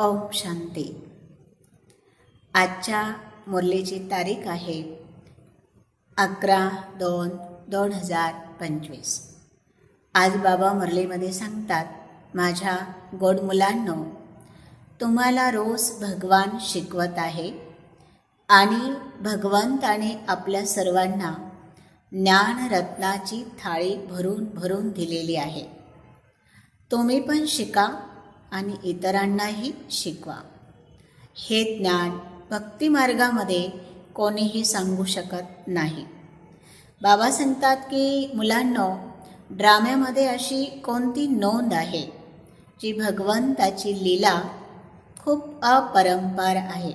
ओम शांती आजच्या मुरलीची तारीख आहे अकरा दोन दोन हजार पंचवीस. आज बाबा मुरलीमध्ये सांगतात माझ्या गोड मुलांनो तुम्हाला रोज भगवान शिकवत आहे आणि भगवंताने आपल्या सर्वांना ज्ञानरत्नाची थाळी भरून भरून दिलेली आहे. तुम्ही पण शिका आणि इतरांनाही शिकवा. हे ज्ञान भक्तिमार्गामध्ये कोणीही सांगू शकत नाही. बाबा सांगतात की मुलांनो ड्राम्यामध्ये अशी कोणती नोंद आहे जी भगवंताची लीला खूप अपरंपार आहे?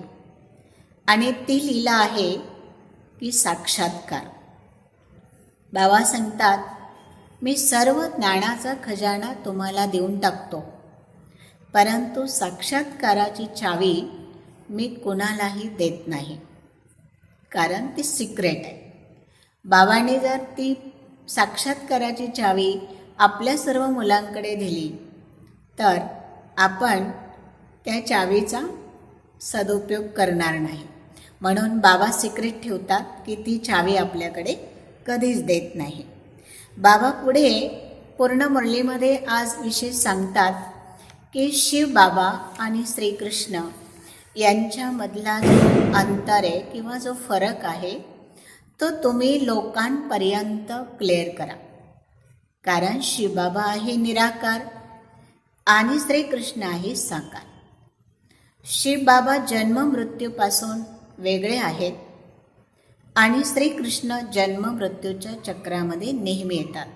आणि ती लीला आहे की साक्षात्कार. बाबा सांगतात मी सर्व ज्ञानाचा खजाना तुम्हाला देऊन टाकतो. परंतु साक्षात्काराची चावी मी कुणालाही देत नाही. कारण ती सिक्रेट आहे. बाबांनी जर ती साक्षात्काराची चावी आपल्या सर्व मुलांकडे दिली तर आपण त्या चावीचा सदुपयोग करणार नाही. म्हणून बाबा सिक्रेट ठेवतात की ती चावी आपल्याकडे कधीच देत नाही. बाबा पुढे पूर्ण मुरलीमध्ये आज विशेष सांगतात की शिव बाबा आणि श्रीकृष्ण यांच्यामधला जो अंतर आहे किंवा जो फरक आहे तो तुम्ही लोकांपर्यंत क्लिअर करा. कारण शिवबाबा आहे निराकार आणि श्रीकृष्ण आहे साकार. शिवबाबा जन्म मृत्यूपासून वेगळे आहेत आणि श्रीकृष्ण जन्म मृत्यूच्या चक्रामध्ये नेहमी येतात.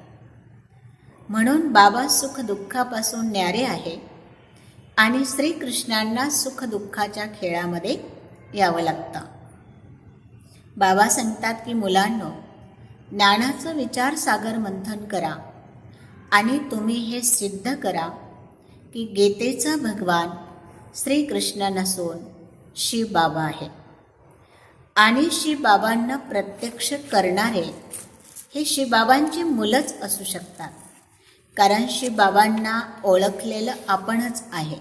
म्हणून बाबा सुख दुःखापासून न्यारे आहे आणि श्रीकृष्णांना सुखदुःखाच्या खेळामध्ये यावं लागतं. बाबा सांगतात की मुलांनो ज्ञानाचं विचार सागर मंथन करा आणि तुम्ही हे सिद्ध करा की गीतेचा भगवान श्रीकृष्ण नसून शिव बाबा आहे आणि शिवबाबांना प्रत्यक्ष करणारे हे शिवबाबांची मुलंच असू शकतात. कारण बाबांना ओळखलेलं आपणच आहे.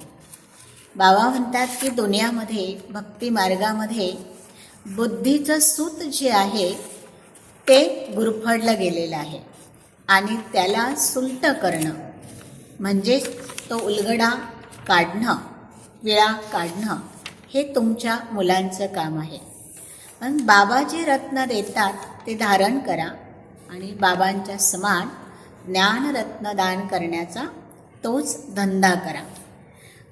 बाबा म्हणतात की दुनियामध्ये भक्ती मार्गामध्ये बुद्धीचं सूत जे आहे ते गुरफडलं गेलेलं आहे आणि त्याला सुलट करणं. म्हणजे तो उलगडा काढणं विळा काढणं हे तुमच्या मुलांचं काम आहे. पण बाबा जे रत्न देतात ते धारण करा आणि बाबांच्या समान ज्ञानरत्न दान करण्याचा तोच धंदा करा.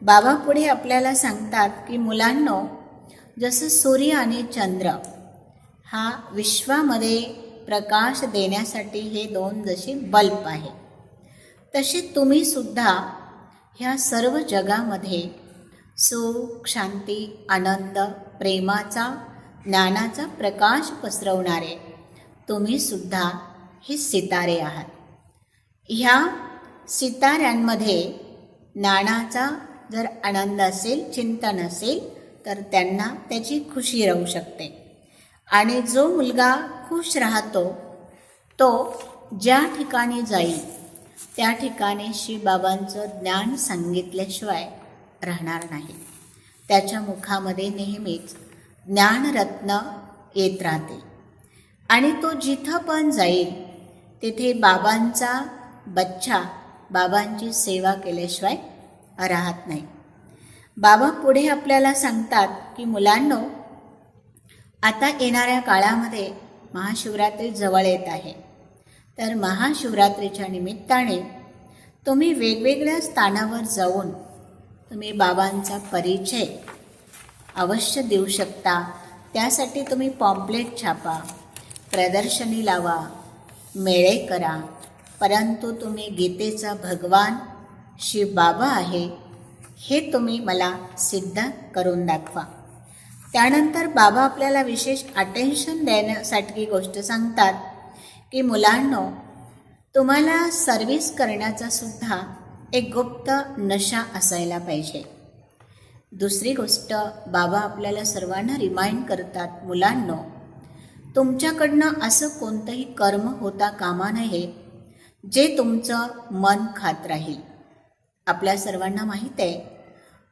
बाबा पुढे आपल्याला सांगतात की मुलांनो जसं सूर्य आणि चंद्र हा विश्वामध्ये प्रकाश देण्यासाठी हे दोन जसे बल्ब आहे तसे तुम्ही सुद्धा ह्या सर्व जगामध्ये सुख शांती आनंद प्रेमाचा ज्ञानाचा प्रकाश पसरवणारे तुम्ही सुद्धा हे सितारे आहात. ह्या सिताऱ्यांमध्ये नाणाचा जर आनंद असेल चिंतन असेल तर त्यांना त्याची खुशी राहू शकते. आणि जो मुलगा खुश राहतो तो ज्या ठिकाणी जाईल त्या ठिकाणी शिवबाबांचं ज्ञान सांगितल्याशिवाय राहणार नाही. त्याच्या मुखामध्ये नेहमीच ज्ञानरत्न येत राहते. आणि तो जिथं पण जाईल तिथे बाबांचा बच्चा बाबांची सेवा केल्याशिवाय राहत नाही. बाबा पुढे आपल्याला सांगतात की मुलांनो आता येणाऱ्या काळामध्ये महाशिवरात्री जवळ येत आहे. तर महाशिवरात्रीच्या निमित्ताने तुम्ही वेगवेगळ्या स्थानावर जाऊन तुम्ही बाबांचा परिचय अवश्य देऊ शकता. त्यासाठी तुम्ही पॉम्पलेट छापा प्रदर्शनी लावा मेळे करा परंतु तुम्ही गीतेचा भगवान शिव बाबा आहे हे तुम्ही मला सिद्ध करून दाखवा. त्यानंतर बाबा आपल्याला विशेष अटेन्शन देण्यासाठी गोष्ट सांगतात की मुलांनो तुम्हाला सर्विस करण्याचा सुद्धा एक गुप्त नशा असायला पाहिजे. दुसरी गोष्ट बाबा आपल्याला सर्वांना रिमाइंड करतात मुलांनो तुमच्याकडनं असं कोणतंही कर्म होता कामा नये जे तुमचं मन खात राहील. आपल्या सर्वांना माहीत आहे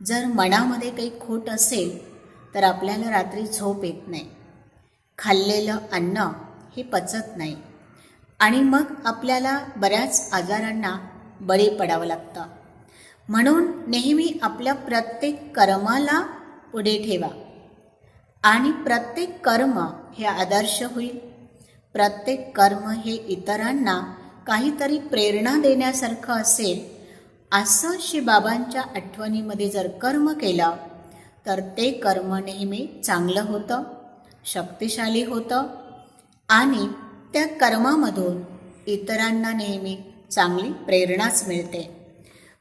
जर मनामध्ये काही खोट असेल तर आपल्याला रात्री झोप येत नाही. खाल्लेलं अन्न हे पचत नाही. आणि मग आपल्याला बऱ्याच आजारांना बळी पडावं लागतं. म्हणून नेहमी आपल्या प्रत्येक कर्माला पुढे ठेवा. आणि प्रत्येक कर्म हे आदर्श होईल. प्रत्येक कर्म हे इतरांना काहीतरी प्रेरणा देण्यासारखं असेल असं श्री बाबांच्या आठवणीमध्ये जर कर्म केलं तर ते कर्म नेहमी चांगलं होतं शक्तिशाली होतं आणि त्या कर्मामधून इतरांना नेहमी चांगली प्रेरणाच मिळते.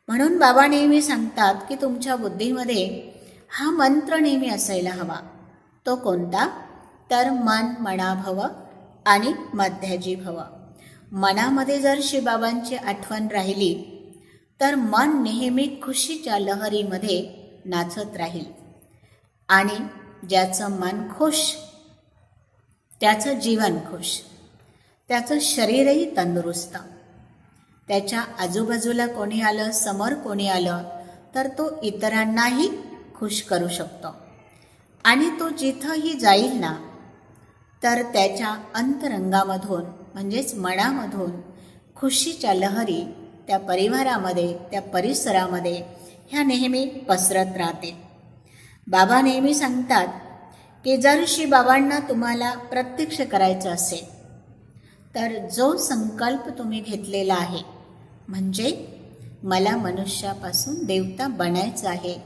म्हणून बाबा नेहमी सांगतात की तुमच्या बुद्धीमध्ये हा मंत्र नेहमी असायला हवा. तो कोणता? तर मन मनाभव आणि मध्याजी भव. मनामध्ये जर शिवबाबांची आठवण राहिली तर मन नेहमी खुशीच्या लहरीमध्ये नाचत राहील. आणि ज्याचं मन खुश त्याचं जीवन खुश त्याचं शरीरही तंदुरुस्त. त्याच्या आजूबाजूला कोणी आलं समोर कोणी आलं तर तो इतरांनाही खुश करू शकतो. आणि तो जिथंही जाईल ना तर त्याच्या अंतरंगामधून म्हणजेच मनामधून खुशीच्या लहरी त्या परिवारामध्ये त्या परिसरामध्ये ह्या नेहमी पसरत राहते. बाबा नेहमी सांगतात की जर श्री बाबांना तुम्हाला प्रत्यक्ष करायचं असेल तर जो संकल्प तुम्ही घेतलेला आहे म्हणजे मला मनुष्यापासून देवता बनायचं आहे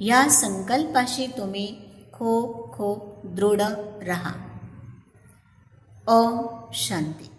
या संकल्पाशी तुम्ही खूप खूप दृढ रहा. ओम शांती.